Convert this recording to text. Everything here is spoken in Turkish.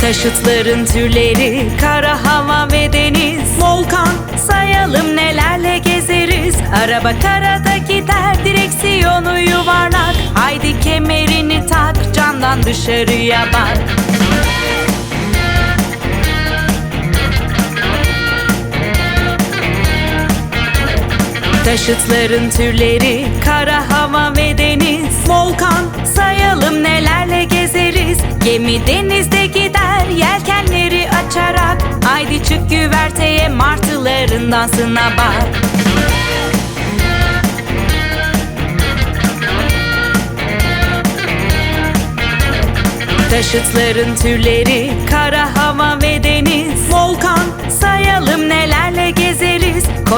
Taşıtların türleri kara hava ve deniz. Volkan sayalım nelerle gezeriz. Araba karada gider direksiyonu yuvarlak. Haydi kemerini tak camdan dışarıya bak Taşıtların türleri kara hava ve deniz. Volkan sayalım nelerle gezeriz. Gemi denizde gider yelkenleri açarak. Haydi çık güverteye martıların dansına bak. Taşıtların türleri kara